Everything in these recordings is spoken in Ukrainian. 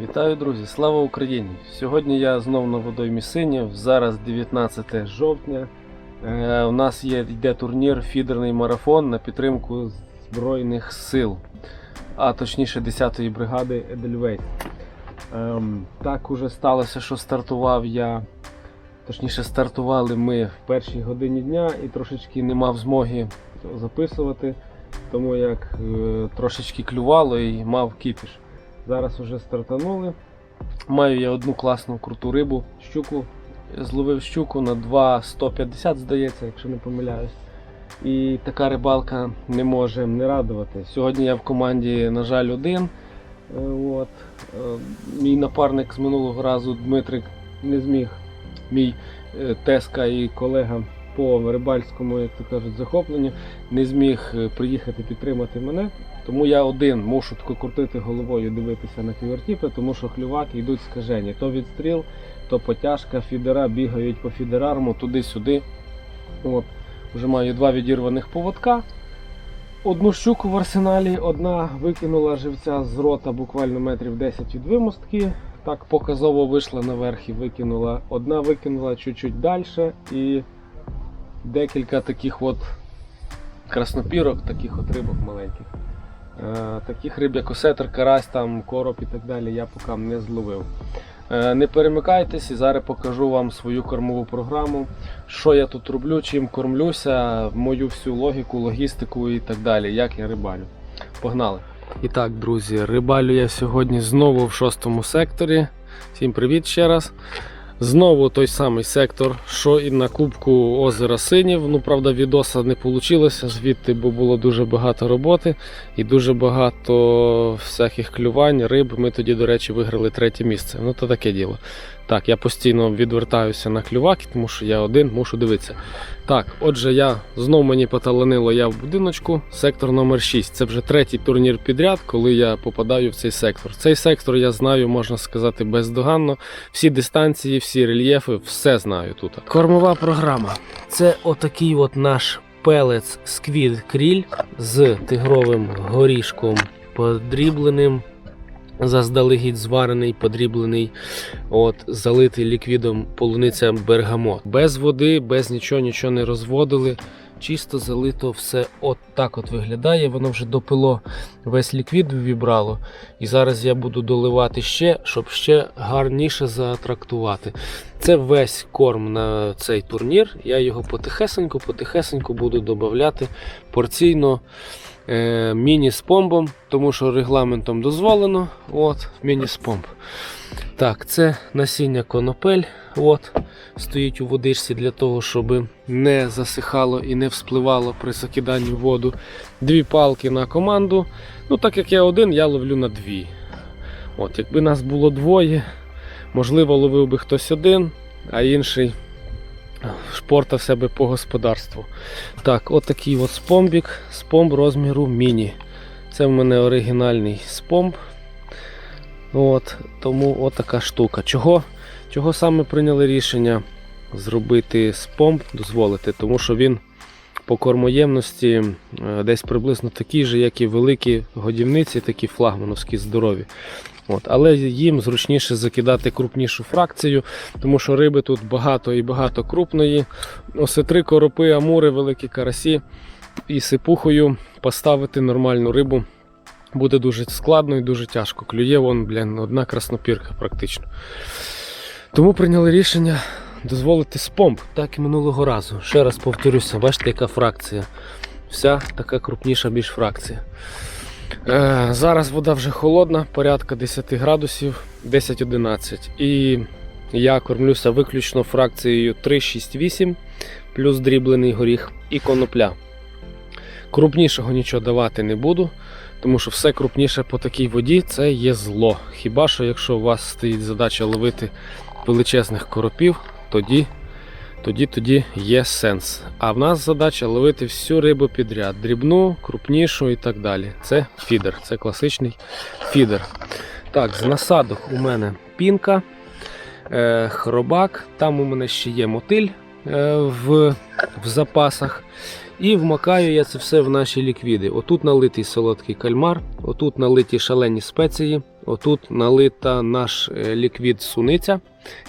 Вітаю, друзі! Слава Україні! Сьогодні я знов на водоймі Синів. Зараз 19 жовтня. Е, у нас є йде турнір фідерний марафон на підтримку Збройних сил, а точніше 10-ї бригади Едельвейс. Ем, так уже сталося, що стартував я. Точніше, стартували ми в першій годині дня і трошечки не мав змоги записувати, тому як е, трошечки клювало і мав кіпіш. Зараз вже стартанули. Маю я одну класну круту рибу, щуку. Зловив щуку на 2,150, здається, якщо не помиляюсь. І така рибалка не може не радувати. Сьогодні я в команді, на жаль, один. Е, От. Е, Мій напарник з минулого разу Дмитрик не зміг, мій е, теска і колега по рибальському, як то кажуть, захопленню, не зміг е, приїхати підтримати мене. Тому я один мушу тако крутити головою, дивитися на ківертіпи, тому що клюваки йдуть скажені. То відстріл, то потяжка, фідера бігають по фідерарму туди-сюди. От. Вже маю два відірваних поводка. Одну щуку в арсеналі, одна викинула живця з рота буквально метрів 10 від вимостки. Так показово вийшла наверх і викинула. Одна викинула чуть-чуть далі і декілька таких от краснопірок, таких от рибок маленьких. Е, Таких риб, як осетр, карась, там, короб і так далі, я поки не зловив. Е, Не перемикайтесь і зараз покажу вам свою кормову програму, що я тут роблю, чим кормлюся, мою всю логіку, логістику і так далі, як я рибалю. Погнали! І так, друзі, рибалю я сьогодні знову в шостому секторі. Всім привіт ще раз. Знову той самий сектор, що і на Кубку озера Синів. Ну, правда, відоса не вийшло звідти, бо було дуже багато роботи і дуже багато всяких клювань, риб. Ми тоді, до речі, виграли третє місце. Ну, то таке діло. Так, я постійно відвертаюся на клюваки, тому що я один мушу дивитися. Так, отже, я знов мені поталанило я в будиночку, сектор номер 6. Це вже третій турнір підряд, коли я попадаю в цей сектор. Цей сектор я знаю, можна сказати, бездоганно. Всі дистанції, всі рельєфи, все знаю тут. Кормова програма. Це отакий от наш пелець сквід кріль з тигровим горішком подрібленим. Заздалегідь зварений, подріблений, от, залитий ліквідом полуниця бергамот. Без води, без нічого, нічого не розводили. Чисто залито все от так от виглядає. Воно вже допило весь ліквід вібрало. І зараз я буду доливати ще, щоб ще гарніше заатрактувати. Це весь корм на цей турнір. Я його потихесеньку, потихесеньку буду додавати порційно е, міні-спомбом, тому що регламентом дозволено. От, міні-спомб. Так, це насіння конопель. От, стоїть у водичці для того, щоб не засихало і не вспливало при закиданні в воду. Дві палки на команду. Ну, так як я один, я ловлю на дві. От, якби нас було двоє, можливо, ловив би хтось один, а інший шпортав себе по господарству. Так, от такий от спомбік, спомб розміру міні. Це в мене оригінальний спомб. От, тому от така штука. Чого, чого саме прийняли рішення зробити спомб, дозволити? Тому що він по кормоємності е, десь приблизно такий же, як і великі годівниці, такі флагмановські здорові. От, але їм зручніше закидати крупнішу фракцію, тому що риби тут багато і багато крупної. Осетри, коропи, амури, великі карасі. І сипухою поставити нормальну рибу буде дуже складно і дуже тяжко. Клює вон, блін, одна краснопірка практично. Тому прийняли рішення дозволити спомб, так і минулого разу. Ще раз повторюся, бачите, яка фракція. Вся така крупніша більш фракція. Е, зараз вода вже холодна, порядка 10 градусів, 10-11. І я кормлюся виключно фракцією 3-6-8, плюс дріблений горіх і конопля. Крупнішого нічого давати не буду, тому що все крупніше по такій воді це є зло. Хіба що якщо у вас стоїть задача ловити величезних коропів, тоді, тоді, тоді є сенс. А в нас задача ловити всю рибу підряд, дрібну, крупнішу і так далі. Це фідер, це класичний фідер. Так, з насадок у мене пінка, е, хробак, там у мене ще є мотиль е, в, в запасах. І вмакаю я це все в наші ліквіди. Отут налитий солодкий кальмар, отут налиті шалені спеції, Отут налита наш е, ліквід суниця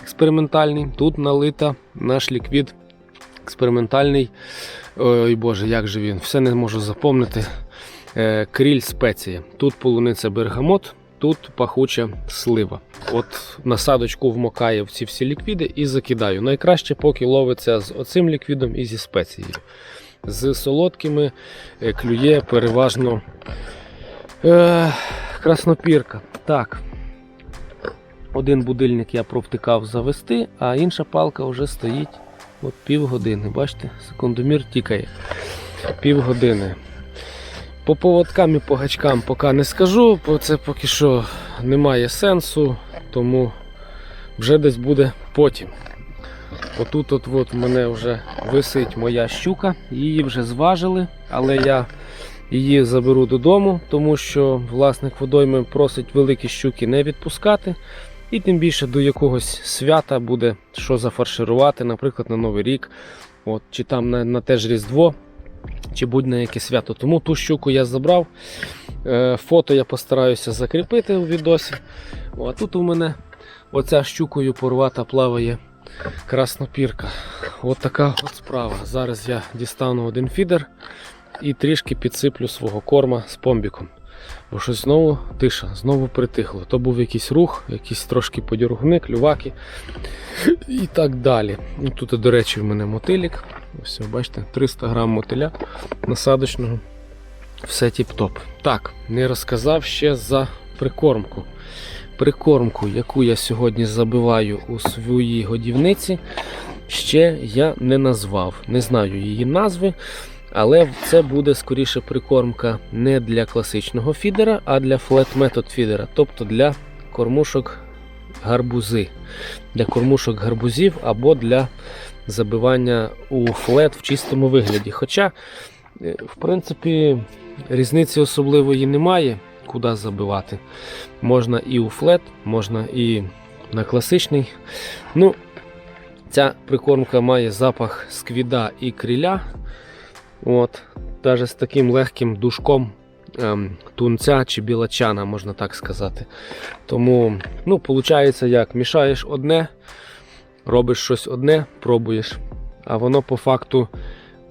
експериментальний, тут налита наш ліквід експериментальний. Ой Боже, як же він? Все не можу запомнити. Е, Кріль спеція. Тут полуниця бергамот, тут пахуча слива. От насадочку вмокаю в ці всі ліквіди і закидаю. Найкраще, поки ловиться з оцим ліквідом і зі спецією. З солодкими е, клює переважно е, краснопірка. Так. Один будильник я провтикав завести, а інша палка вже стоїть от півгодини. Бачите, секундомір тікає. Півгодини. По поводкам і по гачкам поки не скажу, бо це поки що немає сенсу, тому вже десь буде потім. Отут от, в мене вже висить моя щука, її вже зважили, але я її заберу додому, тому що власник водойми просить великі щуки не відпускати. І тим більше до якогось свята буде що зафарширувати, наприклад, на Новий рік, от, чи там на, на те ж Різдво, чи будь-на яке свято. Тому ту щуку я забрав. Е, фото я постараюся закріпити у відосі. О, а тут у мене оця щукою порвата плаває краснопірка. От така от справа. Зараз я дістану один фідер і трішки підсиплю свого корма з помбіком. Бо щось знову тиша, знову притихло. То був якийсь рух, якісь трошки подіргуни, клюваки і так далі. Тут, до речі, в мене мотилік. Ось, бачите, 300 грам мотиля насадочного. Все тіп-топ. Так, не розказав ще за прикормку. Прикормку, яку я сьогодні забиваю у своїй годівниці, ще я не назвав. Не знаю її назви. Але це буде скоріше прикормка не для класичного фідера, а для флет метод фідера, тобто для кормушок гарбузи, для кормушок гарбузів або для забивання у флет в чистому вигляді. Хоча, е, в принципі, різниці особливої немає, куди забивати. Можна і у флет, можна і на класичний. Ну, Ця прикормка має запах сквіда і криля. От, Даже з таким легким душком ем, тунця чи білачана, можна так сказати. Тому, ну, виходить, як мішаєш одне, робиш щось одне, пробуєш, а воно по факту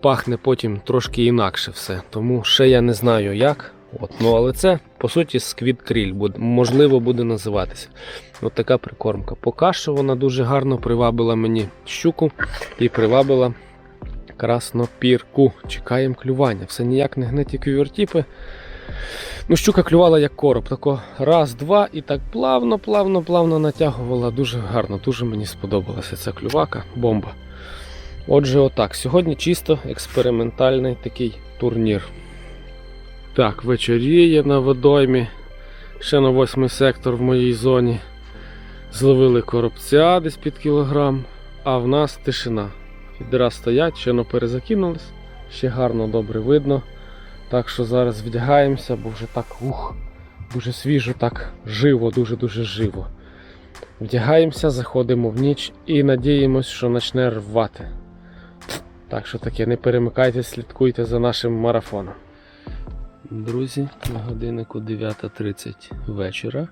пахне потім трошки інакше все. Тому ще я не знаю як. От, ну, Але це, по суті, сквіт кріль, можливо, буде називатися. От така прикормка. Поки що вона дуже гарно привабила мені щуку і привабила краснопірку. Чекаємо клювання. Все ніяк не гне ті кювертіпи. Ну, щука клювала як короб. Тако раз, два і так плавно, плавно, плавно натягувала. Дуже гарно, дуже мені сподобалася ця клювака, бомба. Отже, отак. Сьогодні чисто експериментальний такий турнір. Так, вечоріє на водоймі. Ще на восьмий сектор в моїй зоні. Зловили коробця десь під кілограм, а в нас тишина. Фідера стоять, ще перезакинулись, ще гарно добре видно. Так що зараз вдягаємося, бо вже так ух, дуже свіжо, так живо, дуже-дуже живо. Вдягаємося, заходимо в ніч і надіємось, що почне рвати. Так що таке, не перемикайтесь, слідкуйте за нашим марафоном. Друзі, на годиннику 9.30 вечора.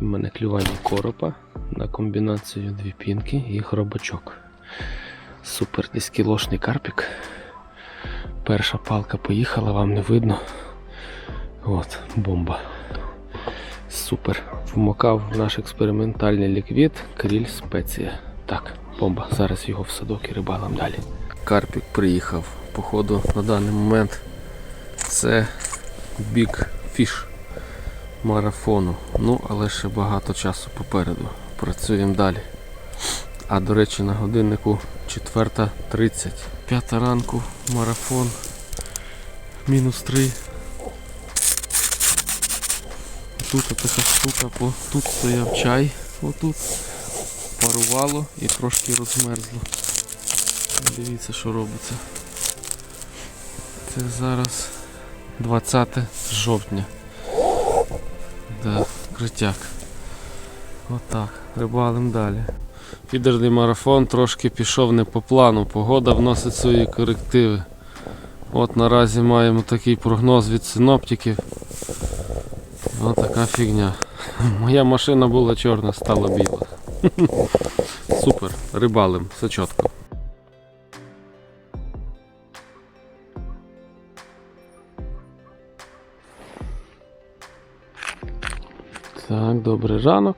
У мене клювання коропа на комбінацію дві пінки і хробачок. Супер десь кілошний карпік. Перша палка поїхала, вам не видно. От, бомба. Супер. Вмокав наш експериментальний ліквід кріль спеція. Так, бомба. Зараз його в садок і рибалам далі. Карпік приїхав. Походу на даний момент це Big Fish марафону. Ну, але ще багато часу попереду. Працюємо далі. А до речі, на годиннику 4.30. П'ята ранку, марафон. Мінус 3. Тут така штука, тут стояв чай, отут. Парувало і трошки розмерзло. Дивіться, що робиться. Це зараз 20 жовтня. Да, критяк. Отак, рибалим далі. Фідерний марафон трошки пішов не по плану. Погода вносить свої корективи. От наразі маємо такий прогноз від синоптиків. Отака фігня. Моя машина була чорна, стала біла. Супер, рибалим, все чітко. Так, добрий ранок.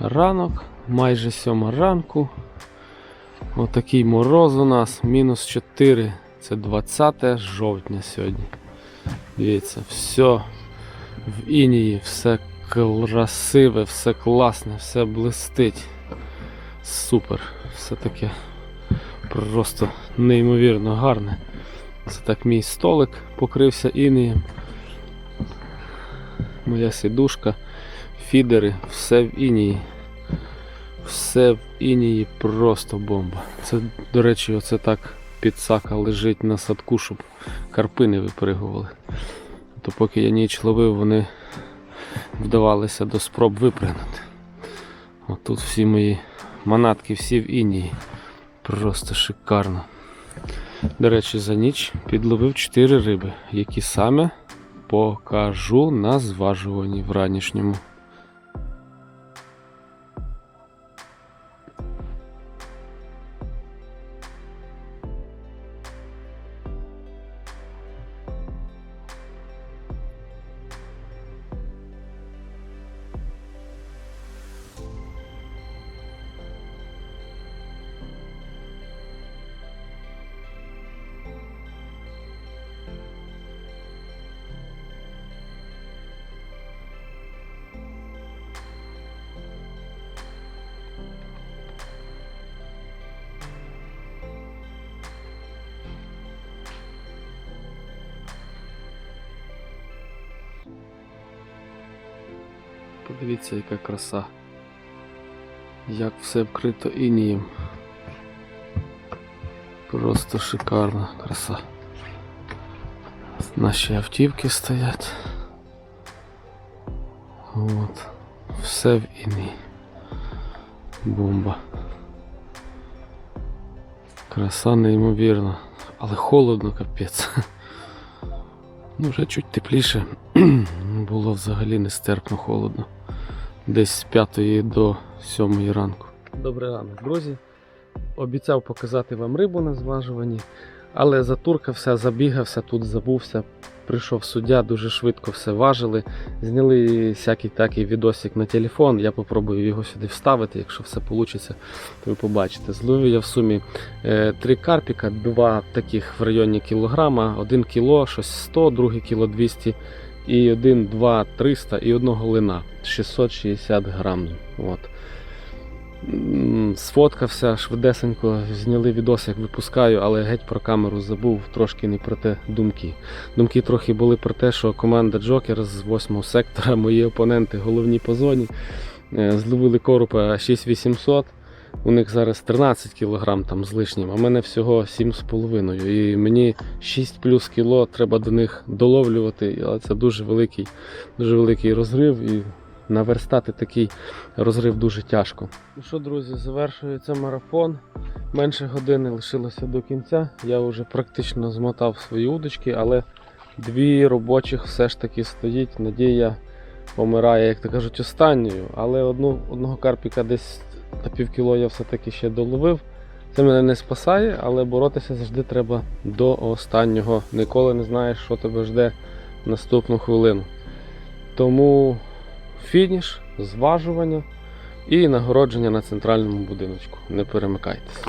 Ранок, майже сьома ранку. Отакий мороз у нас, мінус 4. Це 20 жовтня сьогодні. Дивіться, все в інії, все красиве, все класне, все блистить. Супер. Все таке просто неймовірно гарне. Це так мій столик покрився інеєм. Моя сідушка, фідери, все в інії. Все в інії просто бомба. Це, до речі, оце так підсака лежить на садку, щоб карпи не випригували. То поки я ніч ловив, вони вдавалися до спроб випригнути. От тут всі мої манатки, всі в інії. Просто шикарно. До речі, за ніч підловив 4 риби, які саме покажу на зважуванні в ранішньому. Подивіться, яка краса. Як все вкрито інієм. Просто шикарна краса. Наші автівки стоять. От. Все в інії. Бомба. Краса неймовірна. Але холодно капець. Ну, вже чуть тепліше. Було взагалі нестерпно холодно. Десь з 5 до 7 ранку. Добрий ранок, друзі. Обіцяв показати вам рибу на зважуванні, але затуркався, забігався, тут забувся. Прийшов суддя, дуже швидко все важили. Зняли всякий такий відосик на телефон. Я попробую його сюди вставити. Якщо все вийде, то ви побачите. Зловив я в сумі е, три карпіка, два таких в районі кілограма, один кіло, щось 100, другий кіло 200, і один, два, 300 і одного лина 660 грам. От. Сфоткався швидесенько, зняли відос, як випускаю, але геть про камеру забув, трошки не про те думки. Думки трохи були про те, що команда Джокер з 8 сектора, мої опоненти головні по зоні, е, зловили коропа 6800. У них зараз 13 кг там з лишнім, а в мене всього 7,5. І мені 6 плюс кіло треба до них доловлювати, але це дуже великий, дуже великий розрив. І наверстати такий розрив дуже тяжко. Ну що, друзі, завершується марафон. Менше години лишилося до кінця. Я вже практично змотав свої удочки, але дві робочих все ж таки стоїть. Надія помирає, як то кажуть, останньою. Але одну, одного карпіка десь на півкіло я все-таки ще доловив. Це мене не спасає, але боротися завжди треба до останнього. Ніколи не знаєш, що тебе жде наступну хвилину. Тому фініш, зважування і нагородження на центральному будиночку. Не перемикайтеся.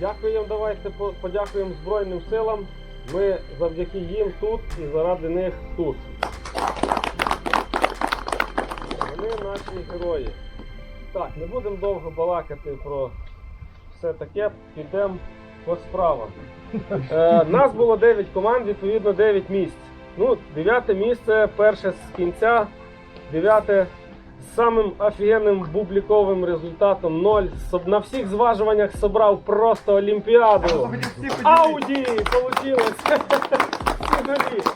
Дякуємо, давайте подякуємо Збройним силам. Ми завдяки їм тут і заради них тут. Вони наші герої. Так, не будемо довго балакати про все таке, підемо по справам. Е, нас було 9 команд, відповідно 9 місць. Ну, 9 місце, перше з кінця, 9 з самим офігенним бубліковим результатом 0. Соб- На всіх зважуваннях собрав просто Олімпіаду. Ауді! Получилось! Всі.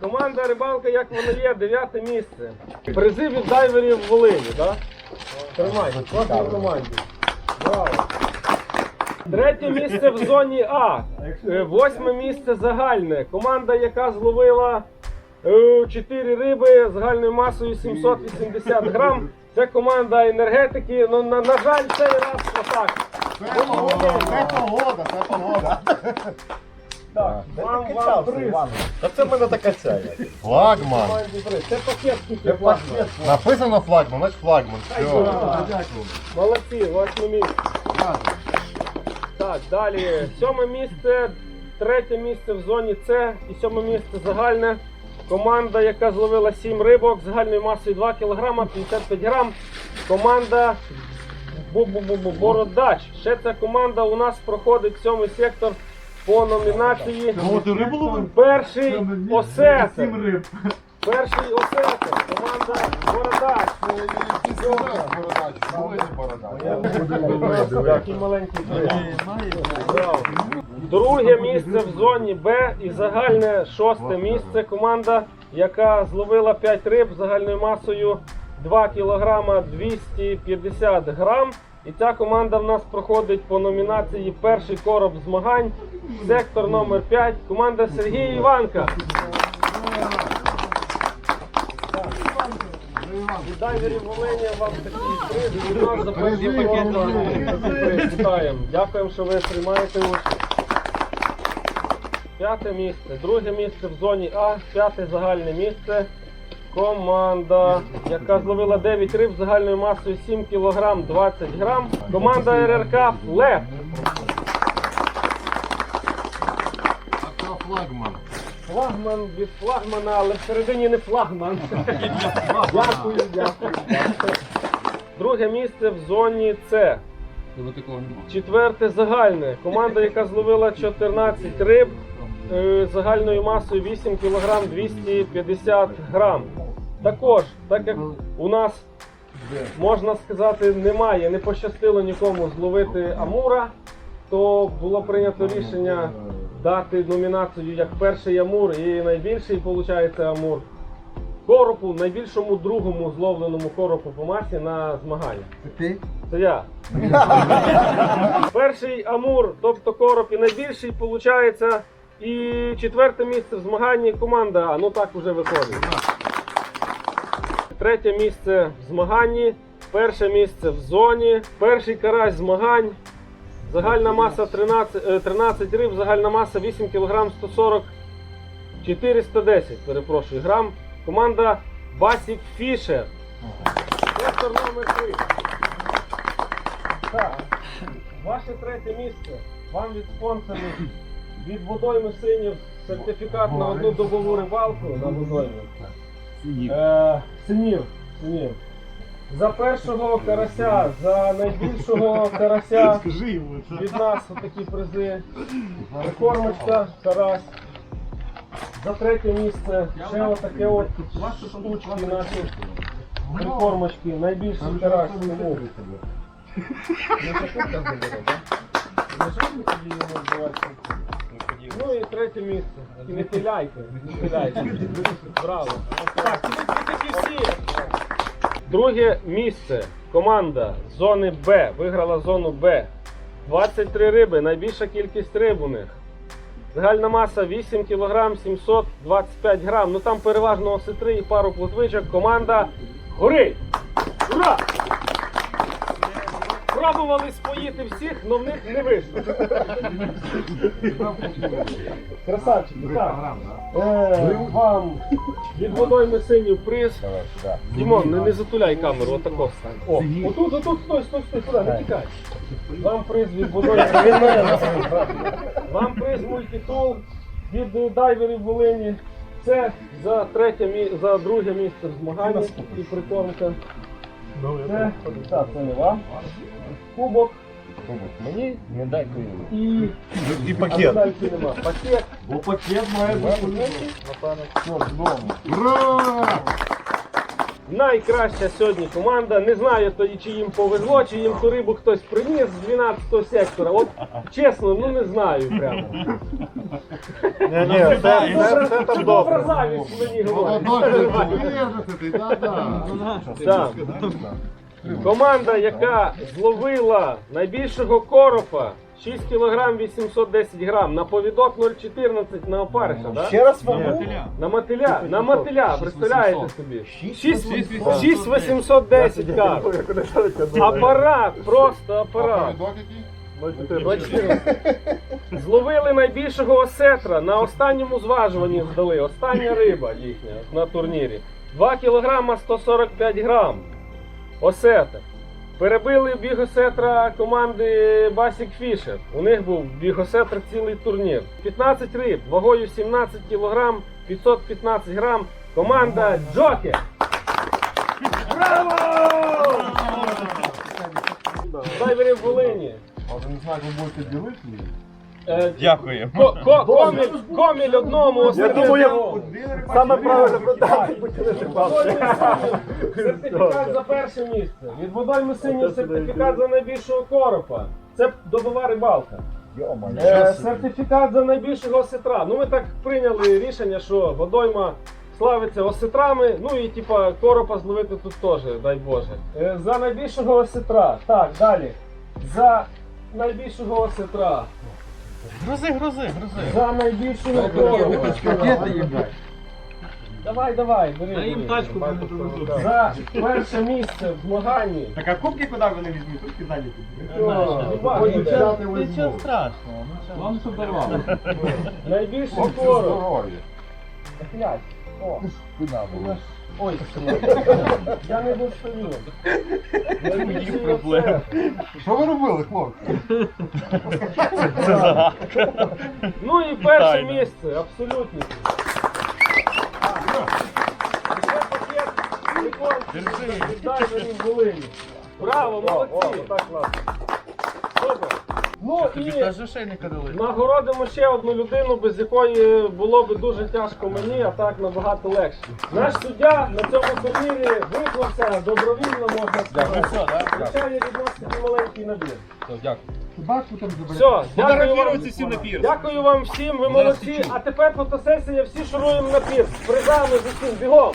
Команда рибалка, як воно є, 9 місце. Призи від дайверів в Волині, так? Тримайте, класній команді. Браво. Третє місце в зоні А. Е, Восьме місце загальне. Команда, яка зловила 4 риби загальною масою 780 грам. Це команда енергетики. Ну, на, на жаль, цей раз отак. Це погода, це погода, це погода. Так, вам, вам приз. Та це в мене така ця. Флагман. Це пакет скільки флагман. Написано флагман, значить флагман. Все. Молодці, восьме місце. Так, далі. Сьоме місце, третє місце в зоні С і сьоме місце загальне. Команда, яка зловила 7 рибок загальною масою 2 кг 55 грам. Команда Бу-бу-бу-бу, Бородач. Ще ця команда у нас проходить сьомий сектор по номінації. Перший осетер. Перший осетер. Команда Бородач. Такий маленький Друге місце в зоні Б і загальне шосте місце. Команда, яка зловила 5 риб загальною масою 2 кг 250 грам. І ця команда в нас проходить по номінації Перший короб змагань. Сектор номер 5 Команда Сергій Іванка. Дайверів Волині вам такий приз. Вітаємо. Дякуємо, що ви приймаєте участь. П'яте місце. Друге місце в зоні А, п'яте загальне місце. Команда, яка зловила 9 риб загальною масою 7 кг 20 грам. Команда РРК Флеп. Флагман від флагмана, але всередині не флагман. Дякую, дякую. Друге місце в зоні С. Четверте загальне. Команда, яка зловила 14 риб е, загальною масою 8 кг 250 грам. Також, так як у нас, можна сказати, немає, не пощастило нікому зловити Амура, то було прийнято рішення дати номінацію як перший Амур і найбільший, виходить, Амур. Коропу, найбільшому другому зловленому коропу по масі на змагання. Це я. Перший Амур, тобто короб і найбільший, виходить. І четверте місце в змаганні команда. А ну так уже виходить. Третє місце в змаганні, перше місце в зоні, перший карась змагань. Загальна маса 13, е, 13 риб, загальна маса 8 кг 140 410, перепрошую, грам. Команда Басік Фішер. Сектор номер 3. Так, ваше третє місце. Вам від спонсорів від водойми синів сертифікат на одну добову рибалку на водоймі. Е, Синів. Синів. За першого карася, за найбільшого карася Скажи йому, що від нас отакі призи. Прикормочка, карась. За третє місце ще отаке от штучки наші прикормочки. Найбільший карась тому. Не шакурка забере, так? Не шакурка її не вбивати. Ну і третє місце. І не пиляйте, не пиляйте. Браво. Так, ви такі всі. Друге місце. Команда зони Б виграла зону Б. 23 риби, найбільша кількість риб у них. Загальна маса 8 кг 725 грам. Ну там переважно осетри і пару плотвичок. Команда горить! Ура! Пробували споїти всіх, але в них не вийшло. Красавчики, так. Е, вам від водойми синів приз. Дімон, не, не затуляй камеру, отако стань. О, отут, отут, стой, стой, стой, сюди, не тікай. Вам приз від водойми. Вам приз мультитул від дайверів Волині. Це за третє мі... за друге місце в змаганні і прикормка. Це, так, це не вам. Кубок. Кубок Мені Не дай кою. і, І а пакет. медальки нема. Пакет. Бо пакет має бути. Напевно. Ура! Найкраща сьогодні команда. Не знаю, то, чи їм повезло, чи їм ту рибу хтось приніс з 12 сектора. От чесно, ну не знаю прямо. Ні, ні, це, це, це там добре. Образавість мені говорять. Вирежете ти, да-да. Так. Команда, яка зловила найбільшого коропа 6 кг 810 грам. На повідок 0,14 на опариша, да? Ще раз вагу? На мотиля, на мотиля, представляєте собі? 6810 кар. Апарат, просто апарат. Зловили найбільшого осетра. На останньому зважуванні здали. Остання риба їхня на турнірі. 2 кг 145 грам. Осетр. Перебили бігосетра команди Basic Fisher. У них був бігосетр цілий турнір. 15 риб, вагою 17 кг, 515 грам. Команда Джокер. Браво! Дайвери в Волині. Не знаю, ви будете ділити Е. Ко- ко- Коміль, коміль одному, Я думаю, саме правильно продати, будьте Сертифікат за перше місце. Від водойми синій сертифікат за найбільшого коропа. Це добова рибалка. Е, сертифікат за найбільшого осетра. Ну ми так прийняли рішення, що водойма славиться осетрами. Ну і типа коропа зловити тут теж, дай Боже. Е, за найбільшого осетра. Так, далі. За найбільшого осетра. Грузи, грузи, грузи. За найбільшого коропа. Давай, давай, бери. бери. За перше місце в змаганні. Так а кубки куди вони візьмуть? Тут кидання Потім взяти візьму. страшного. Найбільший Хлопці короб. здорові. Блядь. О. Ой, я не достаю. Найбільший проблем. Що ви робили, хлопці? Ну і перше Тайна. місце, абсолютно. Ще пакет від дайверів в Волині. Браво, молодці. Супер. Ну і. Нагородимо ще одну людину, без якої було б дуже тяжко мені, а так набагато легше. Наш суддя на цьому турнірі виклався добровільно, можна сказати. Звичайно, від нас маленький набір. Все, дякую вам. Всі на. Дякую вам всім, ви молодці. А тепер фотосесія, всі шуруємо на пір. З призами з усім, бігом.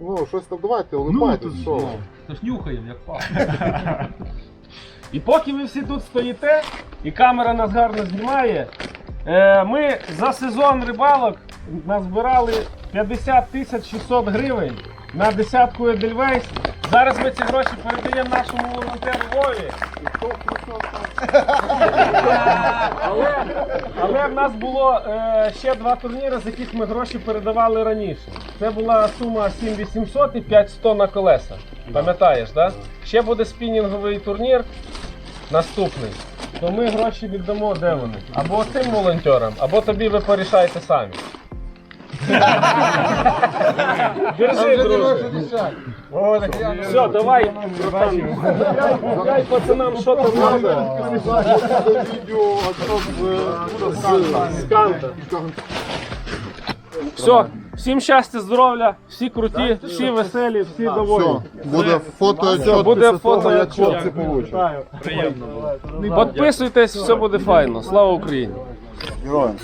Ну, щось там давайте, улипайте, що? ви? І поки ви всі тут стоїте, і камера нас гарно знімає, е, ми за сезон рибалок назбирали 50 тисяч 600 гривень на десятку Едельвейс. Зараз ми ці гроші передаємо нашому волонтеру Вові. Але, але в нас було е, ще два турніри, з яких ми гроші передавали раніше. Це була сума 7800 і 5100 на колеса. Пам'ятаєш, так? Да? Ще буде спінінговий турнір наступний. То ми гроші віддамо, де вони? Або цим волонтерам, або тобі ви порішайте самі. Держи, друже. Все, давай, братан. Дай пацанам, що там канта. З канта. Все, всім щастя, здоров'я, всі круті, всі веселі, всі доволі. Буде фото Все, буде фото як хлопці получать. Приємно. Підписуйтесь, все буде файно. Слава Україні! Героям.